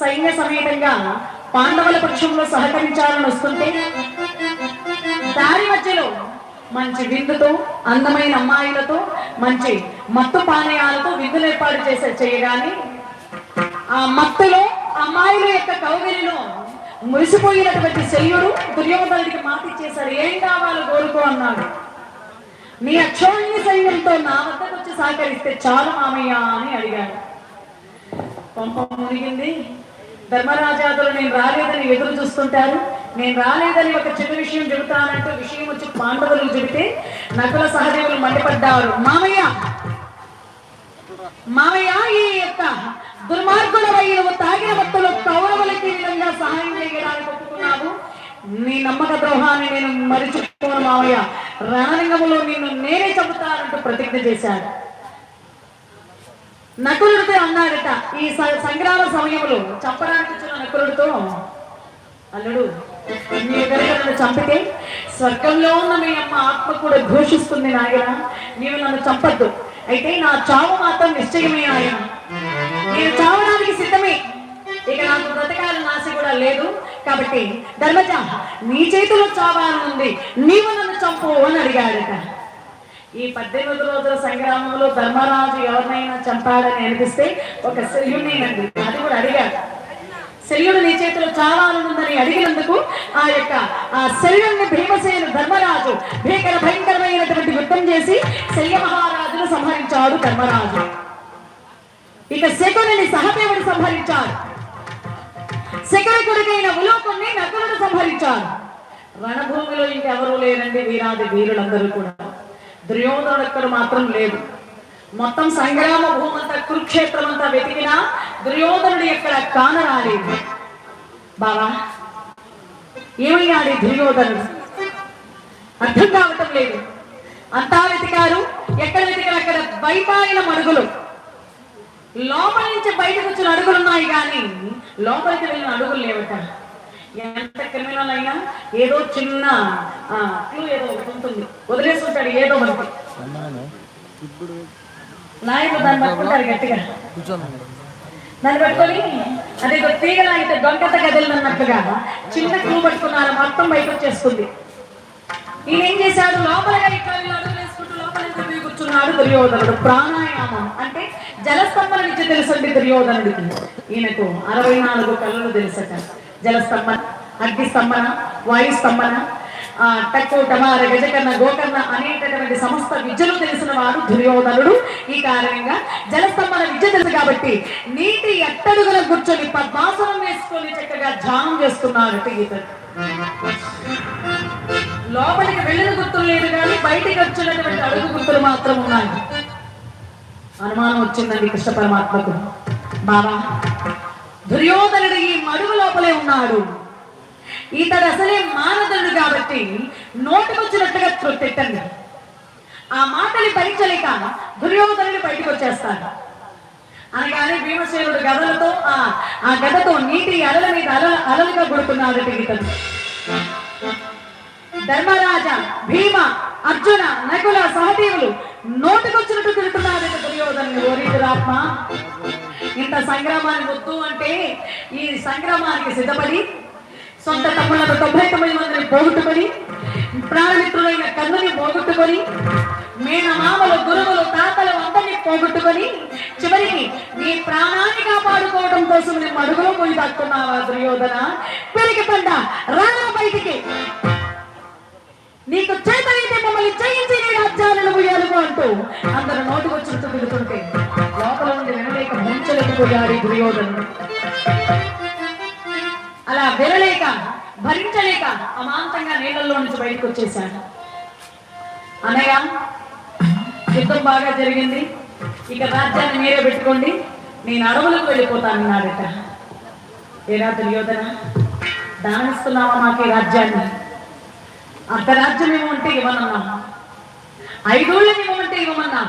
సైన్య సమేతంగా పాండవుల పక్షంలో సహకరించాలని వస్తుంటే దారి మధ్యలో మంచి విందుతో అందమైన అమ్మాయిలతో మంచి మత్తు పానీయాలతో విందులు ఏర్పాటు చేసే చేయగానే ఆ మత్తులో అమ్మాయిల యొక్క కౌగిలిలో మురిసిపోయినటువంటి శల్యుడు దుర్యోధనుడికి మాట ఇచ్చేశాడు. ఏం కావాలో కోరుకో అన్నాడు. నీ అక్షోణ్య సైన్యంతో నా వద్దకు వచ్చి సహకరిస్తే చాలు మామయ్య అని అడిగాడు. పంప మునిగింది. ధర్మరాజాదులు నేను రాలేదని ఎదురు చూస్తుంటారు. నేను రాలేదని ఒక చిన్న విషయం చెబుతానంటూ విషయం వచ్చి పాండవులు చెబితే నకుల సహదేవులు మండిపడ్డారు. మామయ్య! మామయ్య ఈ యొక్క దుర్మార్గుల నువ్వు తాగిన భక్తులు కౌరవులకి విధంగా సహాయం చేయడానికి ఒప్పుకున్నావు. నీ నమ్మక ద్రోహాన్ని నేను మరిచిపోను మామయ్య. రణరంగంలో నిన్ను నేనే చెబుతానంటూ ప్రతిజ్ఞ చేశాను నకులుడితో అన్నాడట ఈ సంగ్రామ సమయంలో చంపడానికి వచ్చిన నకులుడితో అల్లుడు నీ కనుక నన్ను చంపితే స్వర్గంలో ఉన్న మీ అమ్మ ఆత్మ కూడా ఘోషిస్తుంది నాయన. నీవు నన్ను చంపద్దు. అయితే నా చావు మాత్రం నిశ్చయమే ఆయన నేను చావడానికి సిద్ధమే. ఇక నాకు బ్రతకాలని ఆశ కూడా లేదు. కాబట్టి ధర్మజ నీ చేతిలో చావాలనుంది. నీవు నన్ను చంపు అని అడిగాడట ఈ పద్దెనిమిది రోజుల సంగ్రామంలో ధర్మరాజు ఎవరినైనా చంపాడని అనిపిస్తే ఒక శల్యుడిని అది కూడా అడిగాడు. శల్యుడు నీ చేతిలో చావాలనుందని అడిగినందుకు ఆ యొక్క ఆ శల్యుడిని భీమసేను ధర్మరాజు భీకర భయంకరమైనటువంటి యుద్ధం చేసి శల్య మహారాజును సంహరించాడు ధర్మరాజు. ఇక శకుని సహదేవుడు సంహరించాడు. శకుని కొడుకైన ఉలోకుని నకులను సంహరించాడు. రణభూమిలో ఇంకెవరూ లేరండి వీరాది వీరులందరూ కూడా. దుర్యోధనుడు ఒక్కడు మాత్రం లేదు. మొత్తం సంగ్రామ భూమంతా కురుక్షేత్రం అంతా వెతికినా దుర్యోధనుడు ఎక్కడ కానరాలేదు. బావా ఏమయ్యాడు దుర్యోధనుడు? అర్థం కావటం లేదు. అంతా వెతికారు ఎక్కడ వెతికారు? అక్కడ బయపాయిన మడుగులు. లోపల నుంచి బయటకు వచ్చిన అడుగులు ఉన్నాయి కానీ లోపలికి వెళ్ళిన అడుగులు లేవట. ఎంత క్రిమినల్ అయినా ఏదో చిన్న ఆ, ఏదో ఒకటి ఉంటుంది. వదిలేసుకుంటాడు ఏదో మనకి. నాయకుడు దాన్ని పట్టుకుంటారు గట్టిగా. దాన్ని పట్టుకొని అదే తీగలాగితే దొంగత గదిలినట్టుగా చిన్న క్లూ పట్టుకున్నారు మొత్తం బయట వచ్చేస్తుంది. ఈయన ఏం చేశాడు? లోపలగా ఇట్లా వీళ్ళు వేసుకుంటూ లోపల కూర్చున్నాడు దుర్యోధనుడు. ప్రాణాయామం. అంటే జలస్తంభం నుంచి తెలుసండి దుర్యోధనుడికి. ఈయనకు అరవై నాలుగు కళ్ళు తెలుసట. జలస్తంభన అగ్ని స్తంభన వాయు స్తంభన టక్కు టమార గజకర్ణ గోకర్ణ అనేటటువంటి సమస్త విద్యలు తెలిసిన వాడు దుర్యోధనుడు. ఈ కారణంగా జలస్తంభన విద్య తెలుసు కాబట్టి నీటి ఎట్టడుగుల కూర్చొని పద్మాసనం వేసుకొని చక్కగా ధ్యానం చేస్తున్నాడు ఈతడు లోపలికి వెళ్ళిన గుర్తులు లేదు కానీ బయటికి వచ్చినటువంటి అడుగు గుర్తులు మాత్రం ఉన్నాయి. అనుమానం వచ్చిందండి కృష్ణ పరమాత్మకు. బాబా దుర్యోధనుడు ఈ మడుగు లోపలే ఉన్నాడు. ఇతడు అసలే మానదుడు కాబట్టి నోటికొచ్చినట్టుగా తిట్టండి ఆ మాటని భరించలేక దుర్యోధనుడు బయటకు వచ్చేస్తాడు. అనగానే భీమసేనుడు గదలతో ఆ ఆ గదతో నీటి అలల మీద అల అలలుగా కొడుతున్నాడు ఇతడు ధర్మరాజ భీమ అర్జున నకుల సహదేవులు నోటికొచ్చినట్టు తిరుగుతున్నారు దుర్యోధను ఓరిదురాత్మ ఇంత సంగ్రామాన్ని వద్దు అంటే ఈ సంగ్రామానికి సిద్ధపడి సొంత తమ్ముళ్ళను తొంభై తొమ్మిది మందిని పోగొట్టుకొని ప్రాణమిత్రులైన కన్నుని పోగొట్టుకొని మేనమామలు గురువులు తాతలు అందరినీ పోగొట్టుకొని చివరికి నీ ప్రాణాన్ని కాపాడుకోవడం కోసం నేను అడుగులో పోయి దాక్కున్నావా దుర్యోధన? పెరిగి పండ రానా బయటికి. నీకు చేతనైతే మమ్మల్ని జయించి నీ రాజ్యాలను పోయాలుగు అంటూ అందరు నోటు వచ్చినట్టు తిరుగుతుంటే లోపల నుండి వినలేక ముంచలేకపోయాడు దుర్యోధను అలా వెరలేక భరించలేక అమాంతంగా నీళ్ళల్లో నుంచి బయటకు వచ్చేసాడు అనగా యుద్ధం బాగా జరిగింది. ఇక రాజ్యాన్ని మీరే పెట్టుకోండి. నేను అడవులకు వెళ్ళిపోతాను అన్నాడట ఏరా దుర్యోధన దానిస్తున్నావా మాకు ఈ రాజ్యాన్ని? అర్ధరాజ్యం ఇవ్వమంటే ఇవ్వనన్నా ఐదోళ్ళని ఇవ్వమంటే ఇవ్వమన్నా?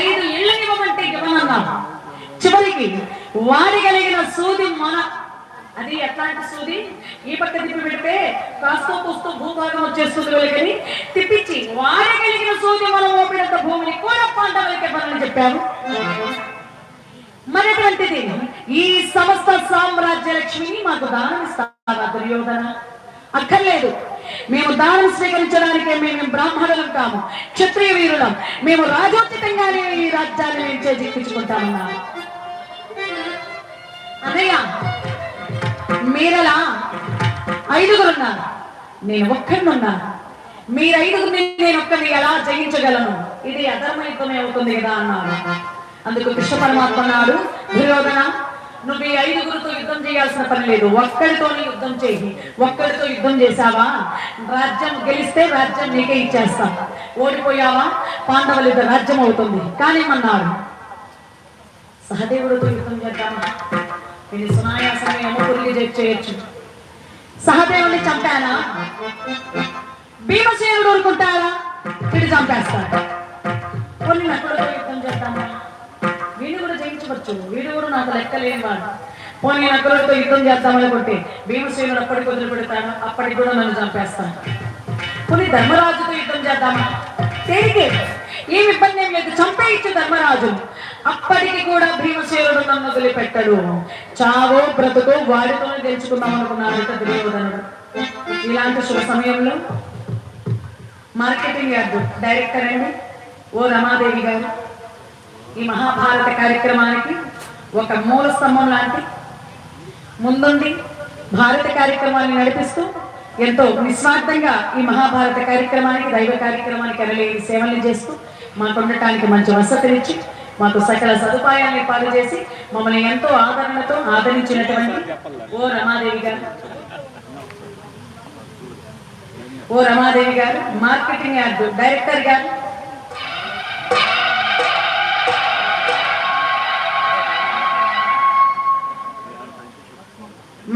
ఐదు ఇళ్ళని ఇవ్వమంటే ఇవ్వమన్నా? చివరికి వాడి కలిగిన సూది మన అది ఎట్లాంటి సూది ఈ పక్క తిప్పి పెడితే కాస్తో కూస్తూ భూభాగం వచ్చేస్తుంది వాళ్ళకని తిప్పించి వారి కలిగిన సూది మనం ఓపినంత భూమిని కూడా పాండవులకి పనులు చెప్పారు మరటువంటిది? ఈ సమస్త సామ్రాజ్య లక్ష్మిని మాకు దానం ఇస్తావా దుర్యోధన? అక్కర్లేదు. మేము దానం స్వీకరించడానికే మేము బ్రాహ్మణులం కాము క్షత్రియ వీరులం. మేము రాజోచితంగానే ఈ రాజ్యాన్ని మేము చేజిక్కించుకుంటామన్నా అన్నయ్య మీరలా ఐదుగురున్నారు. నేను ఒక్కడినున్నాను మీరు ఐదుగురిని నేను ఒక్కరిని ఎలా జయించగలను? ఇది అధర్మయుద్ధమే అవుతుంది కదా అన్నారు అందుకు కృష్ణ పరమాత్మ అన్నాడు దుర్యోధన నువ్వు ఈ ఐదుగురితో యుద్ధం చేయాల్సిన పని లేదు. ఒక్కరితోనే యుద్ధం చేయి. ఒక్కరితో యుద్ధం చేశావా? రాజ్యం గెలిస్తే రాజ్యం నీకే ఇచ్చేస్తా. ఓడిపోయావా? పాండవుల యుద్ధ రాజ్యం అవుతుంది. కానీ అన్నాడు సహదేవుడితో యుద్ధం చేద్దామా? వీళ్ళు సునాయాసంగా యమపురికి చేయొచ్చు. సహదేవుని చంపానా? భీమసేనుడు ఊరుకుంటారా వీడు చంపేస్తాడు. కొన్ని నకులతో యుద్ధం చేద్దామా? వీడు కూడా జయించవచ్చు. వీడు కూడా నాకు లెక్క లేని వాడు. పోనీ నక్కలతో యుద్ధం చేద్దామనుకుంటే భీమసేనుడు అప్పటికి వదిలిపెడతాడు అప్పటికి కూడా నన్ను చంపేస్తాను పోనీ ధర్మరాజుతో యుద్ధం చేద్దామా? తేలికే ఏం ఇబ్బంది ఏం లేదు. చంపేయచ్చు ధర్మరాజు. అప్పటికి కూడా భీమసేనుడు నన్ను వదిలిపెట్టడు. చావో బ్రతుకో వాడితోనే తెలుసుకుందాం అనుకున్నాడు దుర్యోధనుడు. ఇలాంటి శుభ సమయంలో మార్కెటింగ్ యార్డ్ డైరెక్టర్ అండి ఓ రమాదేవి గారు. ఈ మహాభారత కార్యక్రమానికి ఒక మూల స్తంభం లాంటి ముందుండి భారత కార్యక్రమాన్ని నడిపిస్తూ ఎంతో నిస్వార్థంగా ఈ మహాభారత కార్యక్రమానికి దైవ కార్యక్రమానికి ఎనలేని సేవల్ని చేస్తూ మాకు ఉండటానికి మంచి వసతినిచ్చి మాకు సకల సదుపాయాన్ని పాలు చేసి మమ్మల్ని ఎంతో ఆదరణతో ఆదరించినటువంటి ఓ రమాదేవి గారు. ఓ రమాదేవి గారు మార్కెటింగ్ యాడ్ డైరెక్టర్ గారు.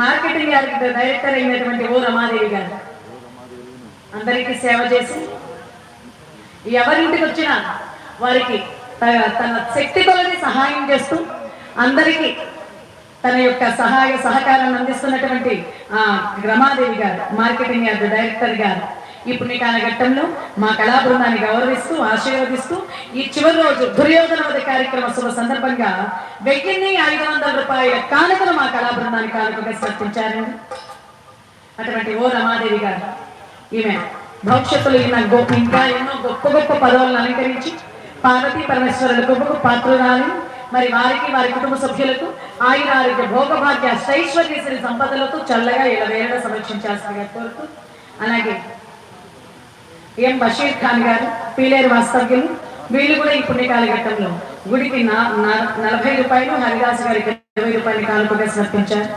మార్కెటింగ్ యార్డ్ డైరెక్టర్ అయినటువంటి ఓ రమాదేవి గారు. అందరికీ సేవ చేసి ఎవరింటికి వచ్చినా వారికి తన శక్తి కొలది సహాయం చేస్తూ అందరికీ తన యొక్క సహాయ సహకారాన్ని అందిస్తున్నటువంటి ఆ, రమాదేవి గారు మార్కెటింగ్ యార్డ్ డైరెక్టర్ గారు. ఈ పుణ్యకాల ఘట్టంలో మా కళా బృందాన్ని గౌరవిస్తూ ఆశీర్వదిస్తూ ఈ చివరి రోజు దుర్యోధనవద కార్యక్రమ శుభ సందర్భంగా వెయ్యిన్ని ఐదు వందల రూపాయల కానుకలు మా కళా బృందానికి కానుకగా సమర్పించారండి అటువంటి ఓ రమాదేవి గారు ఈమె. భవిష్యత్తులో ఈయన గొప్ప ఇంకా ఎన్నో గొప్ప గొప్ప పదవులను అలంకరించి పార్వతీ పరమేశ్వరుల గొప్ప పాత్రురాలి. మరి వారికి వారి కుటుంబ సభ్యులకు ఆయన ఆరోగ్య భోగభాగ్య ఐశ్వర్యశ్రీ సంపదలతో చల్లగా ఇలా వేరగా సంరక్షించాల్సిందిగా కోరుతూ అలాగే ఎం బషీర్ ఖాన్ గారు పీలేరు వాస్తవ్యులు వీళ్ళు కూడా ఈ పుణ్యకాల ఘట్టంలో గుడికి నా- నలభై రూపాయలు హరిదాస్ గారికి ఇరవై రూపాయలు కానుకగా సమర్పించారు.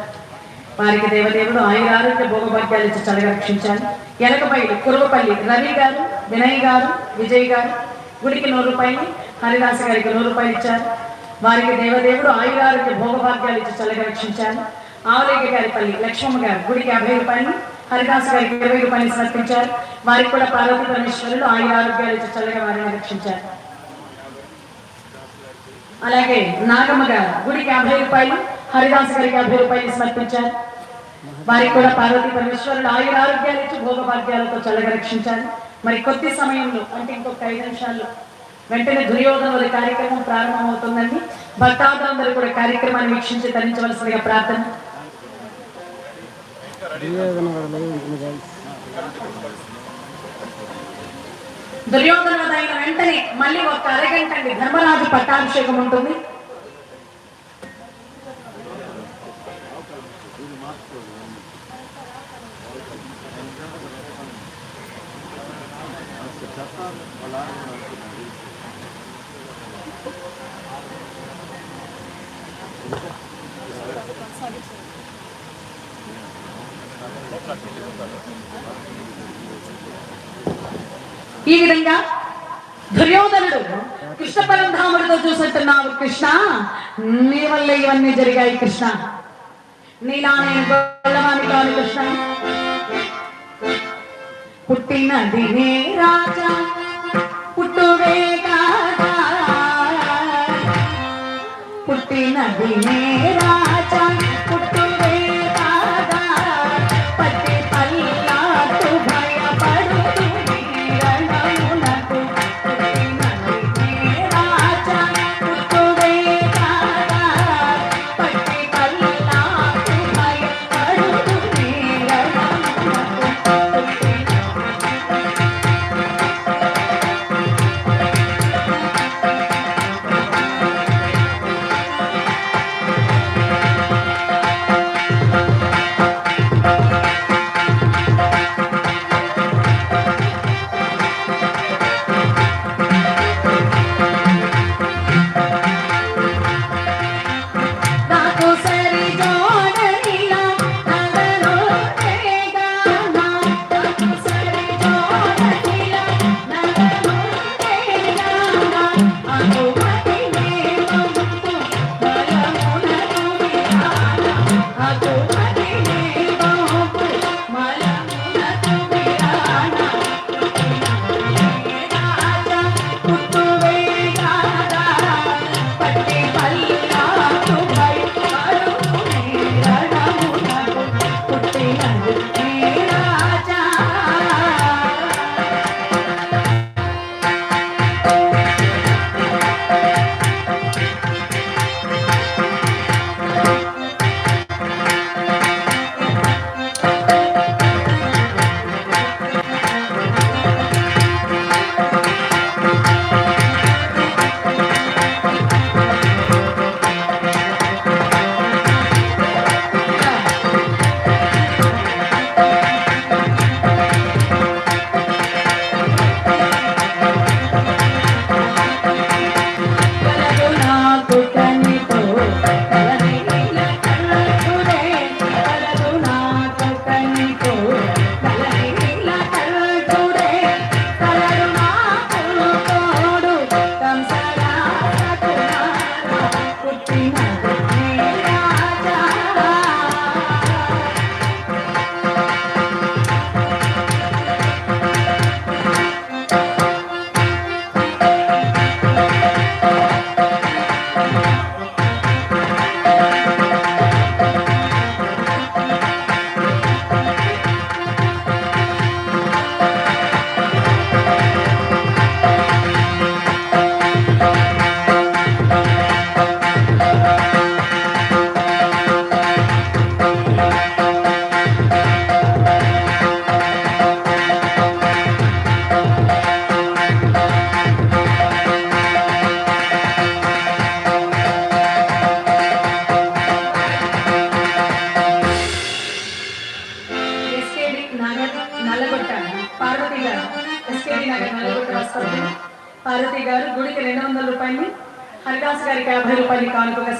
వారికి దేవదేవుడు ఆయన ఆరోగ్య భోగభాగ్యాలు ఇచ్చి చల్లగా రక్షించాలి. ఎలకపల్లి కురవపల్లి రవి గారు వినయ్ గారు విజయ్ గారు గుడికి నూరు రూపాయలు హరిదాస్ గారికి నూరు రూపాయలు ఇచ్చారు. వారికి దేవదేవుడు ఆయుర ఆరోగ్య భోగభాగ్యాలు ఇచ్చి చల్లగా రక్షించారు. ఆవులేగి గారిపల్లి లక్ష్మమ్మ గారు గుడికి యాభై రూపాయలు హరిదాస్ గారికి ఇరవై రూపాయలు సమర్పించారు. వారికి కూడా పార్వతి పరమేశ్వరులు ఆయుర ఆరోగ్యాలు ఇచ్చి చల్లగా వారిని రక్షించారు. అలాగే నాగమ్మ గారు గుడికి యాభై రూపాయలు హరిదాస్ గారికి యాభై రూపాయలు సమర్పించారు. వారికి కూడా పార్వతీ పరమేశ్వరుడు ఆయుర ఆరోగ్యాలు ఇచ్చి భోగభాగ్యాలతో చల్లగా రక్షించారు. మరి కొద్ది సమయంలో అంటే ఇంకొక ఐదు నిమిషాల్లో వెంటనే దుర్యోధన వల్ల కార్యక్రమం ప్రారంభమవుతుందండి. భక్తాదులందరూ కూడా కార్యక్రమాన్ని వీక్షించి తరించవలసిందిగా ప్రార్థన. దుర్యోధన వరలో ఉంటుంది guys. దుర్యోధన వధ అయిన వెంటనే మళ్ళీ ఒక అరగంట అండి ధర్మరాజు పట్టాభిషేకం ఉంటుంది ఈ విధంగా దుర్యోధనుడు కృష్ణ పరంధాముడితో చూసంటున్నావు కృష్ణ. నీ వల్ల ఇవన్నీ జరిగాయి కృష్ణ. నీలా నేను గొల్లవాని కాను కృష్ణ. పుట్టినది నే రాజా పుట్టువే కాదా. పుట్టినది నే రాజా.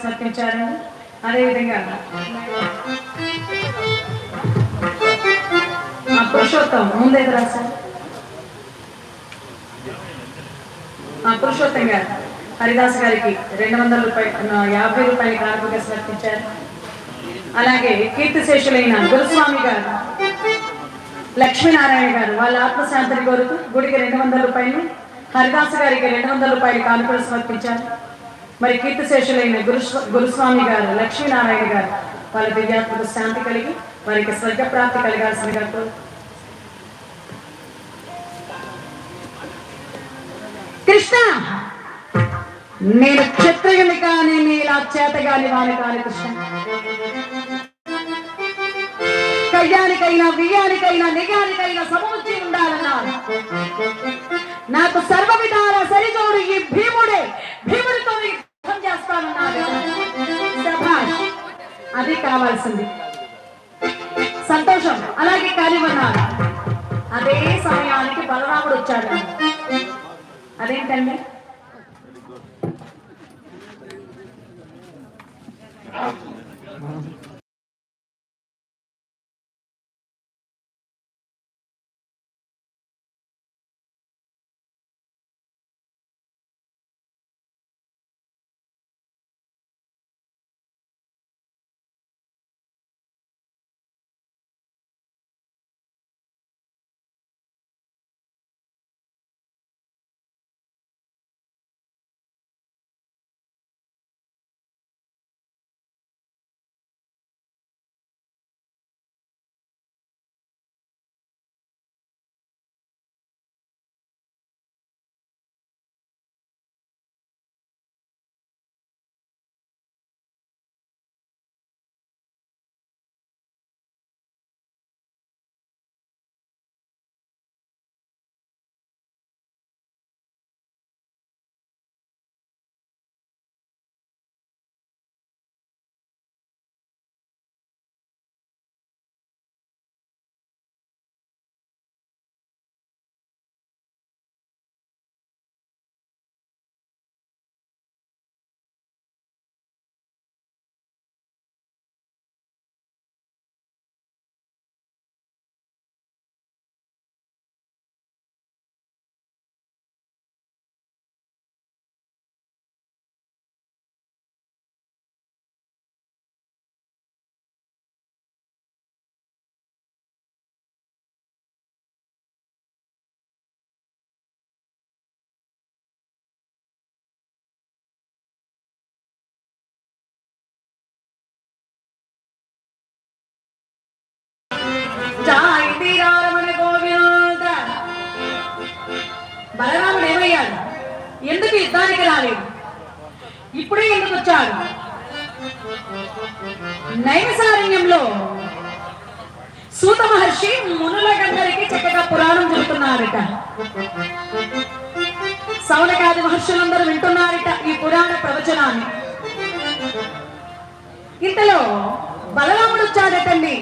కానుకగా సమర్పించారు అదేవిధంగా ఆ పురుషోత్తం ముందేది రాశారు? ఆ పురుషోత్తం గారు హరిదాస్ గారికి రెండు వందల రూపాయలు యాభై రూపాయలు కానుకగా సమర్పించారు. అలాగే కీర్తిశేషులైన గురుస్వామి గారు లక్ష్మీనారాయణ గారు వాళ్ళ ఆత్మశాంతిని కోరుతూ గుడికి రెండు వందల రూపాయలు హరిదాస్ గారికి రెండు వందల రూపాయలు కానుకలు సమర్పించారు. మరి కీర్తిశేషులైన గురు గురుస్వామి గారు లక్ష్మీనారాయణ గారు వాళ్ళ దివ్యాత్మక శాంతి కలిగి వారికి స్వర్గప్రాప్తి కలగాల్సిందిగా కోరు- కృష్ణ! నేను క్షత్రియుని కానీ నీలా చేతగాని వాని కాని కృష్ణ. కయ్యానికైనా బియ్యానికైనా నిగానికైనా సమృద్ధి ఉండాలన్నారు. నాకు సర్వ విధాల సరిజోడు ఈ భీముడే. భీముడితో అది కావాల్సింది. సంతోషం అలాగే కానివన్నారు అదే సమయానికి బలరాముడు వచ్చాడు. అదేంటండి? యుద్ధానికి రాలేదు. ఇప్పుడే ఎందుకు వచ్చాడు నైమిసారణ్యంలో సూత మహర్షి మునులకందరికి చక్కగా పురాణం చెబుతున్నారట. సౌనకాది మహర్షులందరూ వింటున్నారట ఈ పురాణ ప్రవచనాన్ని. ఇంతలో బలరాముడు వచ్చాడటండి.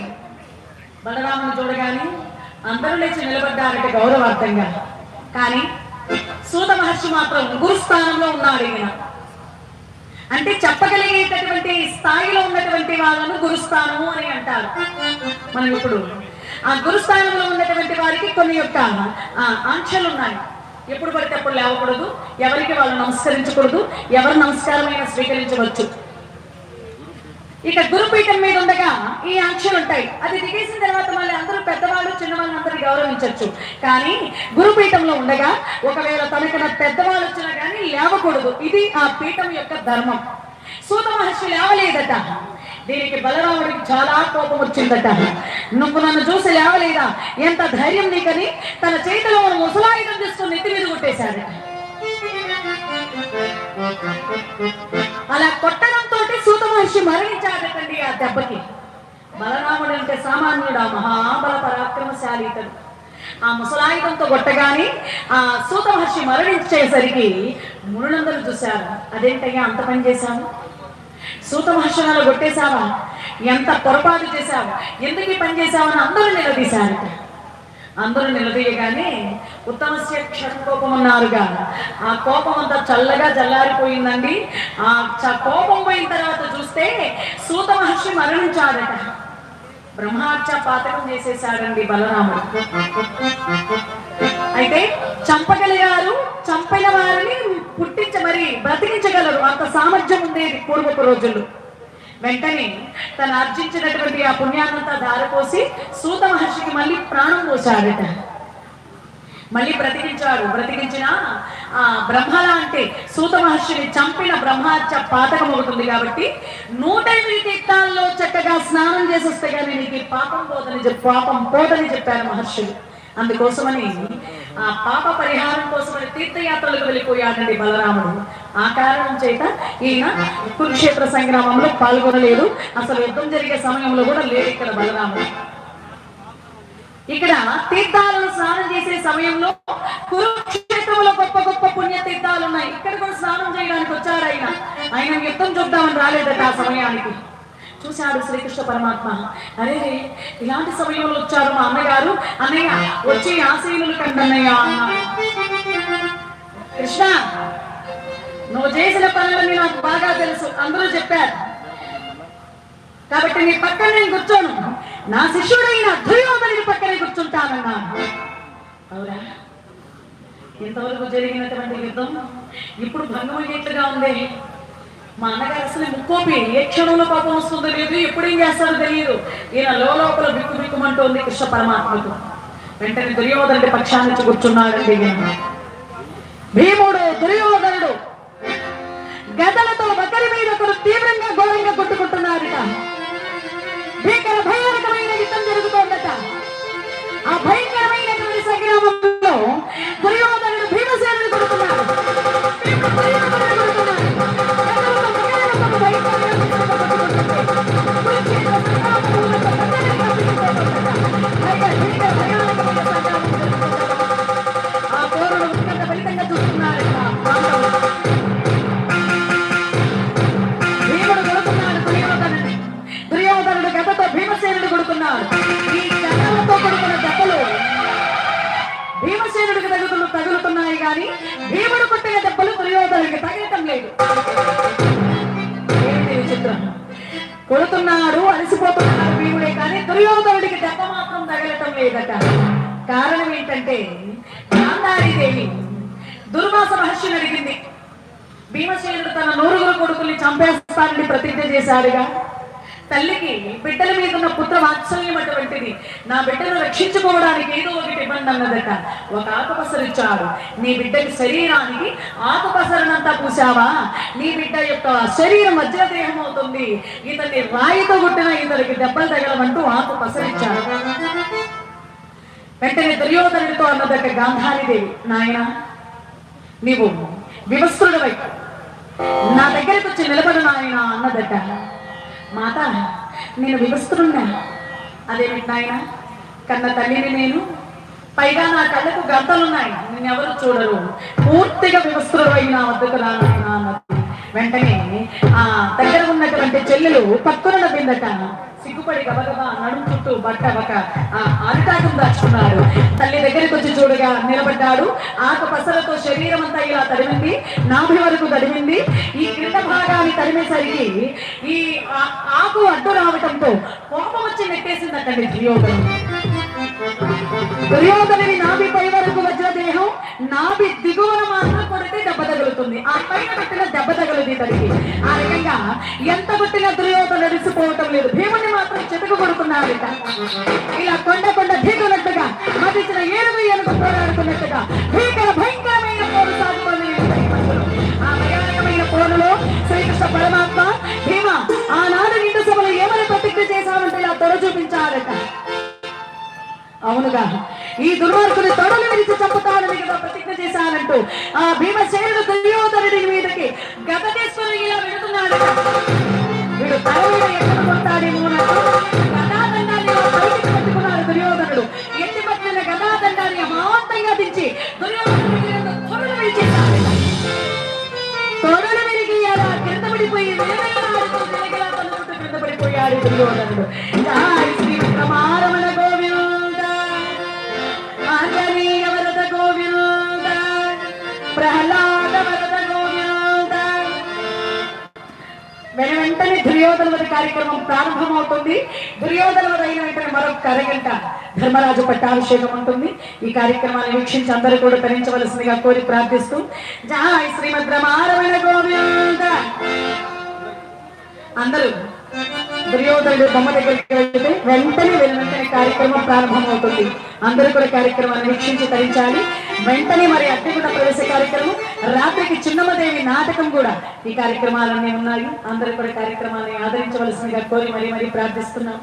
బలరాముడు చూడగానే అందరూ లేచి నిలబడ్డారట గౌరవార్థంగా. కానీ సూత మహర్షి మాత్రం గురుస్థానంలో ఉన్నాడు ఈయన. అంటే చెప్పగలిగేటటువంటి స్థాయిలో ఉన్నటువంటి వాళ్ళను గురుస్థానము అని అంటారు. మనం ఇప్పుడు ఆ గురుస్థానంలో ఉన్నటువంటి వారికి కొన్ని యొక్క ఆ, ఆంక్షలు ఉన్నాయి. ఎప్పుడు పడితే అప్పుడు లేవకూడదు. ఎవరికి వాళ్ళు నమస్కరించకూడదు. ఎవరు నమస్కారమైనా స్వీకరించవచ్చు. ఇక గురుపీఠం మీద ఉండగా ఈ ఆంక్షలు ఉంటాయి. అది దిగేసిన తర్వాత మళ్ళీ అందరూ పెద్దవాళ్ళు చిన్నవాళ్ళని అందరూ గౌరవించవచ్చు కానీ గురుపీఠంలో ఉండగా ఒకవేళ తనకన్నా పెద్దవాళ్ళు వచ్చినా కానీ లేవకూడదు. ఇది ఆ పీఠం యొక్క ధర్మం. సూత మహర్షి లేవలేదట. దీనికి బలరాముడికి చాలా కోపం వచ్చిందట. నువ్వు నన్ను చూసి లేవలేదా? ఎంత ధైర్యం నీకని? తన చేతిలో ముసలాయుధం తీసుకుని నెత్తి మీద కొట్టేశాడట అలా కొట్టడంతో సూత మహర్షి మరణించాడటండి ఆ దెబ్బకి. బలరాముడు అంటే సామాన్యుడు ఆ మహాబల పరాక్రమశాలి ఇతడు. ఆ ముసలాయుధంతో కొట్టగానే ఆ సూత మహర్షి మరణించేసరికి మునులందరూ చూశారు అదేంటయ్యా అంత పని చేశాము సూత మహర్షి అలా కొట్టేశావా? ఎంత పొరపాటు చేశావు? ఎందుకు పని చేశావని అందరూ నిలదీశారట. అందరూ నిలదీయగానే ఉత్తమస్య క్షణకోపం అన్నారుగా ఆ కోపం అంతా చల్లగా జల్లారిపోయిందండి. ఆ చ- కోపం పోయిన తర్వాత చూస్తే సూత మహర్షి మరణించాడట. బ్రహ్మార్చ పాతకం చేసేసాడండి బలరాముడు. అయితే చంపగలిగారు చంపిన వారిని పుట్టించ మరి బ్రతికించగలరు. అంత సామర్థ్యం ఉండేది పూర్వపు రోజుల్లో. వెంటనే తను అర్జించినటువంటి ఆ పుణ్యాన్నంతా దారిపోసి సూత మహర్షికి మళ్ళీ ప్రాణం పోసాడట మళ్ళీ బ్రతికించాడు. బ్రతికించిన ఆ బ్రహ్మల అంటే సూత మహర్షిని చంపిన బ్రహ్మార్చ పాతకం ఒకటి కాబట్టి నూట ఎనిమిది తీర్థాల్లో చక్కగా స్నానం చేసి వస్తే కానీ నీకు పాపం పోదని చెప్పి పాపం పోదని చెప్పారు మహర్షులు. అందుకోసమని ఆ పాప పరిహారం కోసమని తీర్థయాత్రలకు వెళ్ళిపోయాడండి బలరాముడు. ఆ కారణం చేత ఈయన కురుక్షేత్ర సంగ్రామంలో పాల్గొనలేదు. అసలు యుద్ధం జరిగే సమయంలో కూడా లేడు ఇక్కడ బలరాముడు. ఇక్కడ తీర్థాలను స్నానం చేసే సమయంలో కురుక్షేత్రంలో గొప్ప గొప్ప పుణ్య తీర్థాలు ఉన్నాయి ఇక్కడ కూడా స్నానం చేయడానికి వచ్చాడు ఆయన. ఆయన యుద్ధం చూద్దామని రాలేదట ఆ సమయానికి. చూశాడు శ్రీకృష్ణ పరమాత్మ. అరే ఇలాంటి సమయంలో వచ్చారు మా అన్నగారు అన్నయ్య వచ్చే ఆశీనులు కండన్నయ్య కృష్ణ నువ్వు చేసిన పనులన్నీ నాకు బాగా తెలుసు. అందరూ చెప్పారు. కాబట్టి నీ పక్కన నేను కూర్చోను. నా శిష్యుడైన దుర్యోధనుడి పక్కనే కూర్చుంటానన్నా అవురా ఇంతవరకు జరిగినటువంటి యుద్ధం? ఇప్పుడు భంగమయ్యేట్లుగా ఉంది. మా అన్నగారు అసలు ముక్కోపి ఏ క్షణంలో పాపం వస్తుందో లేదు ఎప్పుడేం చేస్తారో తెలియదు. ఈయన లోపల బిక్కు బిక్కుమంటోంది కృష్ణ పరమాత్మకు. వెంటనే దుర్యోధనుడి పక్షాన్ని కూర్చున్నాడు భీముడు దుర్యోధనుడు గదలతో ఒకరి మీద ఒకరు తీవ్రంగా ఘోరంగా కొట్టుకుంటున్నారట. భీకర భయానకమైన యుద్ధం జరుగుతోందట. ఆ భయంకరమైనటువంటి సంగ్రామంలో దుర్యోధనుడు భీమసేనుడు కొడుతున్నాడు. దుర్వాస మహర్షిని అడిగింది. భీమసేనుడు తన నూరుగురు కొడుకుల్ని చంపేస్తానని ప్రతిజ్ఞ చేశాడుగా. తల్లికి బిడ్డల మీద ఉన్న పుత్ర వాత్సల్యం అటువంటిది. నా బిడ్డను రక్షించుకోవడానికి ఏదో ఒకటి ఇవ్వండి అన్నదట. ఒక ఆకుపసరిచ్చాడు. నీ బిడ్డకి శరీరానికి ఆకుపసరనంతా పూసావా నీ బిడ్డ యొక్క శరీరం వజ్రదేహం అవుతుంది. ఇతన్ని రాయితో కొట్టిన ఇతనికి దెబ్బలు తగలమంటూ ఆకు పసరిచ్చాడు వెంటనే దుర్యోధనుడితో అన్నదట గాంధారీదేవి నాయన నీవు వివస్త్రుడు వైపు. నా దగ్గరకు వచ్చి నిలబడు నాయన అన్నదట. మాత నేను వివస్త్రున్నా అదేమిటి నాయన? కన్న తల్లిని నేను? పైగా నా కళ్ళకు గంతలున్నాయి. ఎవరు చూడరు. పూర్తిగా వివస్త్రుడు అయిన వద్దకు రానాయన అన్నది. వెంటనే ఆ దగ్గర ఉన్నటువంటి చెల్లెలు పక్కన బిందట సిగ్గుపడి గబగబా నడుపుతూ చుట్టూ బట్ట ఒక ఆ, అరిటాకం దాచుకున్నాడు తల్లి దగ్గరికి వచ్చి చూడగా నిలబడ్డాడు. ఆకు పసలతో శరీరం అంతా ఇలా తడిమింది నాభి వరకు తడిమింది ఈ క్రింద భాగాన్ని తడిమేసరికి ఈ ఆకు అడ్డు రావటంతో కోపం వచ్చి నెట్టేసిందటండి దుర్యోధను దుర్యోధనుని నాభి పై వరకు దేహం నాభి దిగువన మాత్రం కొడితే దెబ్బ తగులుతుంది. ఆ పైన పెట్టిన దెబ్బ తగులుది తనకి. ఆ రకంగా ఎంత కొట్టిన దుర్యోధన నడిచిపోవటం లేదు. భీముని మాత్రం చెతుకు కొడుతున్నాడు ఇలా కొండ కొండ దిగునట్టుగా మధించిన ఏనుగు ఏనుగు పోరాడుతున్నట్టుగా భీకర భయంకరమైన పోరు సాగుతుంది. ఆ భయానకమైన పోరులో శ్రీకృష్ణ పరమాత్మ అవునుగా. ఈ దుర్మార్గుని తొడలు విరిచి చంపుతానని కదా ప్రతిజ్ఞ చేశానంటూ ఆ భీమసేనుడు దుర్యోధనుడి మీదకి గత తీసుకుని ఇలా వెళుతున్నాడు. వీడు తల మీద ఎక్కడ కొట్టాడేమో గదాదండాన్ని బయటికి పట్టుకున్నాడు దుర్యోధనుడు. ఎన్ని పట్టిన గదాదండాన్ని అమాంతంగా దించి దుర్యోధనుడి తొడలు విరిచేశాడు. తొడలు విరిగి అలా కింద పడిపోయి నిలబెట్టాడు నిలగలా తన్నుకుంటూ కింద పడిపోయాడు దుర్యోధనుడు. శ్రీ విక్రమారమణ దుర్యోధన వధ కార్యక్రమం ప్రారంభమవుతుంది. దుర్యోధన వధ అయిన వెంటనే మరొక కరగంట ధర్మరాజు పట్టాభిషేకం ఉంటుంది. ఈ కార్యక్రమాన్ని వీక్షించి అందరూ కూడా తరించవలసిందిగా కోరి ప్రార్థిస్తూ జాయ్ శ్రీమద్రమారమణ గోవింద! అందరూ దుర్యోధనుడు బొమ్మ దగ్గరికి వెళ్తే వెంటనే వెళ్ళిన కార్యక్రమం ప్రారంభమవుతుంది. అందరూ కూడా కార్యక్రమాన్ని వీక్షించి తరించాలి. వెంటనే మరి అద్దెగుడ ప్రవేశ కార్యక్రమం రాత్రికి చిన్నమ్మదేవి నాటకం కూడా ఈ కార్యక్రమాలన్నీ ఉన్నాయి. అందరూ కూడా కార్యక్రమాన్ని ఆదరించవలసిందిగా కోరి మరీ మరీ ప్రార్థిస్తున్నాం.